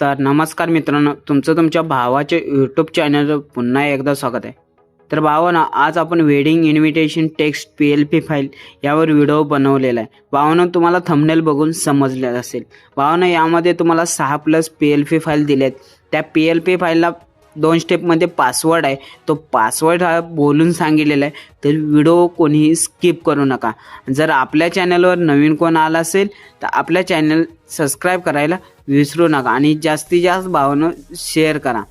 तर नमस्कार मित्रांनो तुमचं तुमच्या भावाचे यूट्यूब चॅनलवर पुन्हा एकदा स्वागत आहे. तर भावानं आज आपण wedding invitation text P L P file यावर व्हिडिओ बनवलेला आहे. भावानं तुम्हाला थंबनेल बघून समजले असेल. भावानं यामध्ये तुम्हाला सहा plus P L P file दिलेत. त्या पी एल पी फाईलला दोन स्टेपमध्ये पासवर्ड आहे. तो पासवर्ड हा बोलून सांगितलेला आहे. तर व्हिडिओ कोणीही स्किप करू नका. जर आपल्या चॅनलवर नवीन कोण आला असेल तर आपल्या चॅनल सबस्क्राईब करायला विसरू नका आणि जास्तीत जास्त भावानं शेअर करा.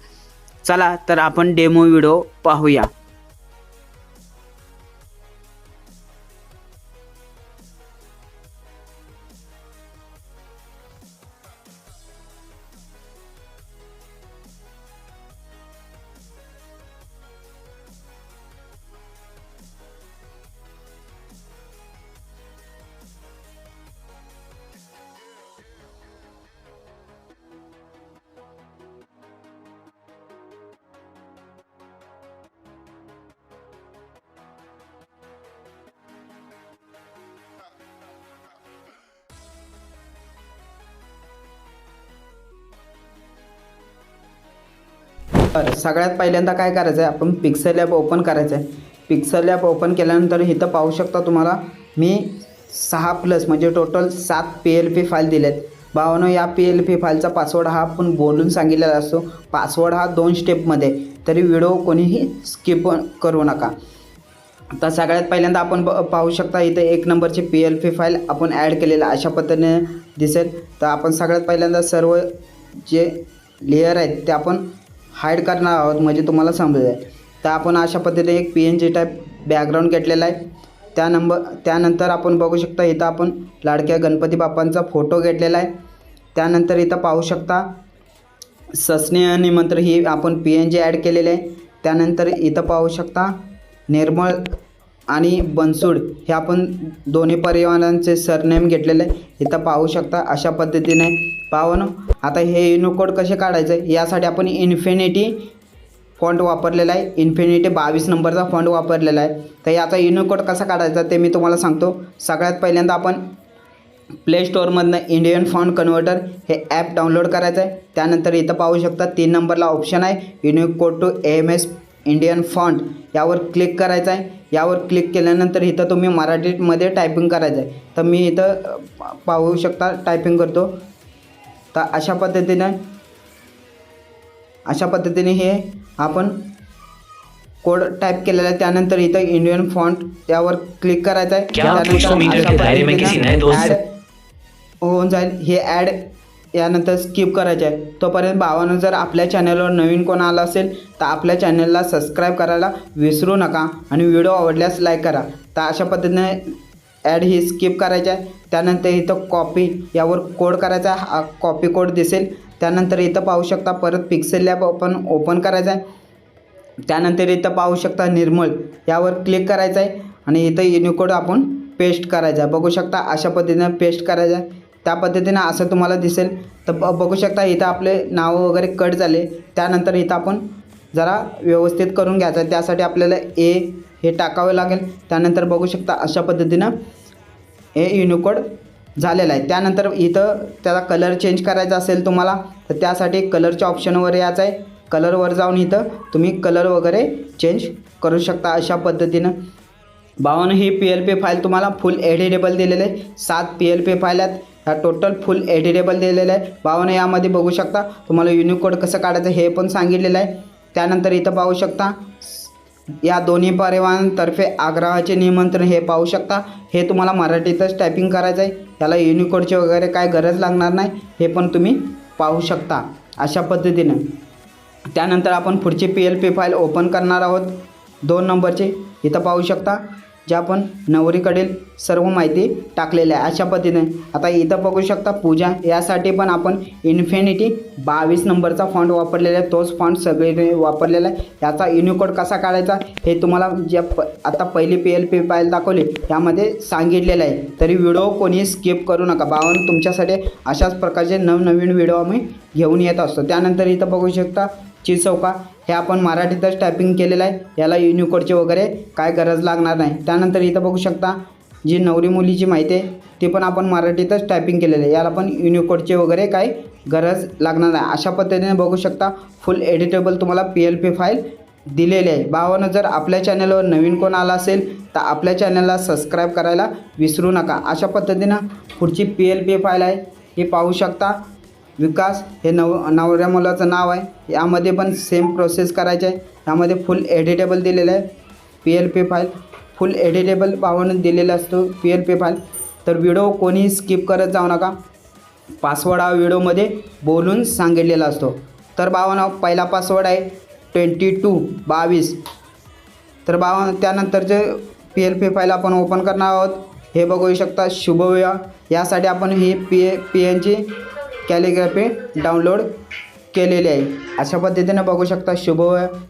चला तर आपण डेमो व्हिडिओ पाहूया. बरं सगळ्यात पहिल्यांदा काय करायचं आहे आपण पिक्सल ॲप ओपन करायचं आहे पिक्सल ॲप ओपन केल्यानंतर इथं पाहू शकता तुम्हाला मी सहा प्लस म्हणजे टोटल सात पी एल पी फाईल दिलेत. भावानं या पी एल पी फाईलचा पासवर्ड हा आपण बोलून सांगितलेला असतो. पासवर्ड हा दोन स्टेपमध्ये तरी व्हिडिओ कोणीही स्किप करू नका. तर सगळ्यात पहिल्यांदा आपण ब पाहू शकता इथं एक नंबरची पी एल पी फाईल आपण ॲड केलेलं अशा पद्धतीने दिसेल. तर आपण सगळ्यात पहिल्यांदा सर्व जे लेअर आहेत ते आपण हाईड करणार आहोत म्हणजे तुम्हाला समजेल. तर आपण अशा पद्धतीने एक P N G type background घेतलेला आहे. त्या नंबर त्यानंतर आपण बघू शकता इथं आपण लाडक्या गणपती बाप्पांचा फोटो घेतलेला आहे. त्यानंतर इथं पाहू शकता सस्नेह निमंत्र ही आपण पी एन जी ॲड केलेले आहे. त्यानंतर इथं पाहू शकता निर्मळ आणि बनसूड हे आपण दोन्ही परिवारांचे सरनेम घेतलेले आहे. इथं पाहू शकता अशा पद्धतीने. पाहून आता हे युनिकोड कसे काढायचं? यासाठी आपण इन्फिनिटी फॉन्ट वापरलेला आहे. इन्फिनिटी बावीस नंबरचा फॉन्ट वापरलेला आहे. तर याचा युनिकोड कसा काढायचा ते मी तुम्हाला सांगतो. सगळ्यात पहिल्यांदा आपण प्ले स्टोअरमधनं इंडियन फॉन्ट कन्व्हर्टर हे ॲप डाउनलोड करायचं आहे. त्यानंतर इथं पाहू शकता तीन नंबरला ऑप्शन आहे. Unicode to A M S Indian font यावर क्लिक करायचं आहे. यावर क्लिक केल्यानंतर इथं तुम्ही मराठीमध्ये टायपिंग करायचं आहे. तर मी इथं पाहू शकता टायपिंग करतो. तर अशा पद्धतीने अशा पद्धतीने हे आपण कोड टाईप केलेला आहे. त्यानंतर इथं इंडियन फॉन्ट यावर क्लिक करायचं आहे. होऊन जाईल. हे ॲड यानंतर स्किप करायचे आहे तोपर्यंत भावानं जर आपल्या चॅनलवर नवीन कोण आला असेल तर आपल्या चॅनलला सबस्क्राईब करायला विसरू नका आणि व्हिडिओ आवडल्यास लाईक करा. तर अशा पद्धतीने ॲड ही स्किप करायची आहे त्यानंतर इथं कॉपी यावर कोड करायचा आहे. हा कॉपी कोड दिसेल. त्यानंतर इथं पाहू शकता परत पिक्सेल लॅब ओपन ओपन करायचं आहे त्यानंतर इथं पाहू शकता निर्मळ यावर क्लिक करायचं आहे आणि इथं युनिकोड आपण पेस्ट करायचा आहे. बघू शकता अशा पद्धतीनं पेस्ट करायचं आहे. त्या पद्धतीनं असं तुम्हाला दिसेल. तर ब बघू शकता इथं आपले नावं वगैरे कट झाले. त्यानंतर इथं आपण जरा व्यवस्थित करून घ्यायचं आहे. त्यासाठी आपल्याला ए हे टाकावं लागेल. त्यानंतर बघू शकता अशा पद्धतीनं हे युनिकोड झालेलं आहे. त्यानंतर इथं त्याचा कलर चेंज करायचा असेल तुम्हाला तर त्यासाठी कलरच्या ऑप्शनवर यायचं आहे. कलरवर जाऊन इथं तुम्ही कलर वगैरे चेंज करू शकता अशा पद्धतीनं. बावन्न ही पी एल पी फाईल तुम्हाला फुल एडिटेबल दिलेले आहे. सात पी एल पी फाईल आहेत. ह्या टोटल फुल एडिटेबल दिलेलं आहे. भावानं यामध्ये बघू शकता तुम्हाला युनिकोड कसं काढायचं हे पण सांगितलेलं आहे. त्यानंतर इथं पाहू शकता या दोन्ही परिवारांतर्फे आग्रहाचे निमंत्रण हे पाहू शकता. हे तुम्हाला मराठीतच टायपिंग करायचं आहे. त्याला युनिकोडची वगैरे काय गरज लागणार नाही हे पण तुम्ही पाहू शकता. अशा पद्धतीनं. त्यानंतर आपण पुढची P L P file open करणार आहोत. दोन नंबरचे. इथं पाहू शकता जे आपण नवरीकडील सर्व माहिती टाकलेल्या आहे. अशा पद्धतीने. आता इथं बघू शकता पूजा. यासाठी पण आपण इन्फिनिटी बावीस नंबरचा फॉन्ट वापरलेला आहे. तोच फॉन्ट सगळे वापरलेला आहे. याचा युनिकोड कसा काढायचा हे तुम्हाला जे प आता पहिली पी एल पी फाईल दाखवली यामध्ये सांगितलेलं आहे. तरी व्हिडिओ कोणी स्किप करू नका. बावन तुमच्यासाठी अशाच प्रकारचे नवनवीन व्हिडिओ आम्ही घेऊन येत असतो. त्यानंतर इथं बघू शकता चिचौका. हे आपण मराठीतच टायपिंग केलेलं आहे. याला युनिकोडचे वगैरे काय गरज लागणार नाही. त्यानंतर इथं बघू शकता जी नवरी मुलीची माहिती आहे ती पण आपण मराठीतच टायपिंग केलेली आहे. याला पण युनिकोडचे वगैरे काही गरज लागणार नाही. अशा पद्धतीने बघू शकता फुल एडिटेबल तुम्हाला पी एल पी फाईल दिलेली आहे. भावानं जर आपल्या चॅनलवर नवीन कोण आला असेल तर आपल्या चॅनलला सबस्क्राईब करायला विसरू नका. अशा पद्धतीनं पुढची पी एल पी फाईल आहे हे पाहू शकता. विकास हे नव नवऱ्या मुलाचं नाव आहे. यामध्ये पण सेम प्रोसेस करायचे आहे. यामध्ये फुल एडिटेबल दिलेलं आहे. P L P file full editable पाहून दिलेला असतो पी एल पी फाईल तर व्हिडिओ कोणीही स्किप करत जाऊ नका. पासवर्ड हा व्हिडिओमध्ये बोलून सांगितलेला असतो. तर भावानं पहिला पासवर्ड आहे ट्वेंटी टू बावीस. तर बावन त्यानंतरचे पी एल पी फाईल आपण ओपन करणार आहोत हे बघू शकता शुभविवाह यासाठी आपण ही पी ए पी एनची कॅलिग्राफी डाउनलोड केलेली आहे. अशा पद्धतीने बघू शकता शुभ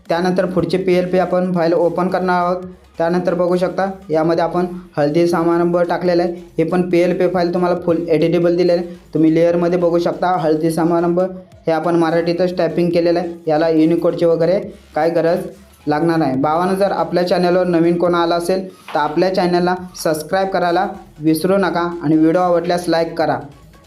त्यानंतर पुढचे पी एल पी आपण फाईल ओपन करणार आहोत. त्यानंतर बघू शकता यामध्ये आपण हळदी समारंभ टाकलेला आहे. हे पण पी एल पी फाईल तुम्हाला फुल एडिटेबल दिलेलं आहे. तुम्ही लेअरमध्ये बघू शकता हळदी समारंभ हे आपण मराठीतच टायपिंग केलेलं आहे. याला युनिकोडचे वगैरे काय गरज लागणार आहे भावानं जर आपल्या चॅनलवर नवीन कोण आला असेल तर आपल्या चॅनलला सबस्क्राईब करायला विसरू नका आणि व्हिडिओ आवडल्यास लाईक करा.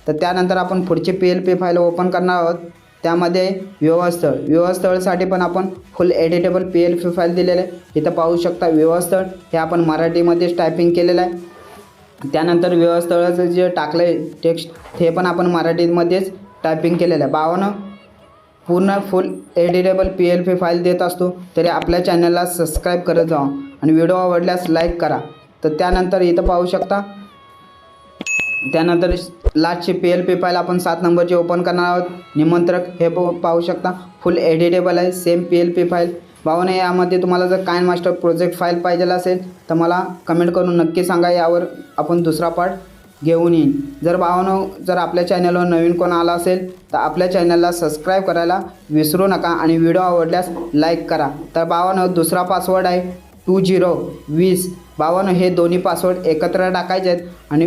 तर त्यानंतर आपण पुढची P L P file open करणार आहोत. त्यामध्ये विवाहस्थळ विवाहस्थळसाठी पण आपण full editable P L P file दिलेलं आहे. इथं पाहू शकता विवाहस्थळ हे आपण मराठीमध्येच टायपिंग केलेलं आहे. त्यानंतर विवाहस्थळाचं जे टाकलं आहे टेक्स्ट हे पण आपण मराठीमध्येच टायपिंग केलेलं आहे. बावन पूर्ण full editable P L P file देत असतो. तरी आपल्या चॅनलला सबस्क्राईब करत जावा आणि व्हिडिओ आवडल्यास लाईक करा. तर त्यानंतर इथं पाहू शकता त्यानंतर लास्टचे पी एल पी फाईल आपण सात नंबरचे ओपन करणार आहोत. निमंत्रक हे पाहू शकता. फुल एडिटेबल आहे same P L P file. भावने यामध्ये तुम्हाला जर कायन मास्टर प्रोजेक्ट फाईल पाहिजे असेल तर मला कमेंट करून नक्की सांगा. यावर आपण दुसरा पार्ट घेऊन येईन. जर भावानं जर आपल्या चॅनलवर नवीन कोण आला असेल तर आपल्या चॅनलला सबस्क्राईब करायला विसरू नका आणि व्हिडिओ आवडल्यास लाईक करा. तर भावानं दुसरा पासवर्ड आहे टू झिरो वीस. भावानं हे दोन्ही पासवर्ड एकत्र टाकायचे आहेत आणि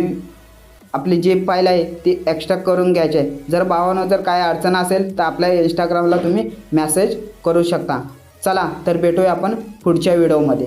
आपली जी फाईल आहे ती एक्स्ट्रा करून घ्यायची आहे. जर भावानं जर काय अडचण असेल तर आपल्या इंस्टाग्रामला तुम्ही मॅसेज करू शकता. चला तर भेटूया आपण पुढच्या व्हिडिओमध्ये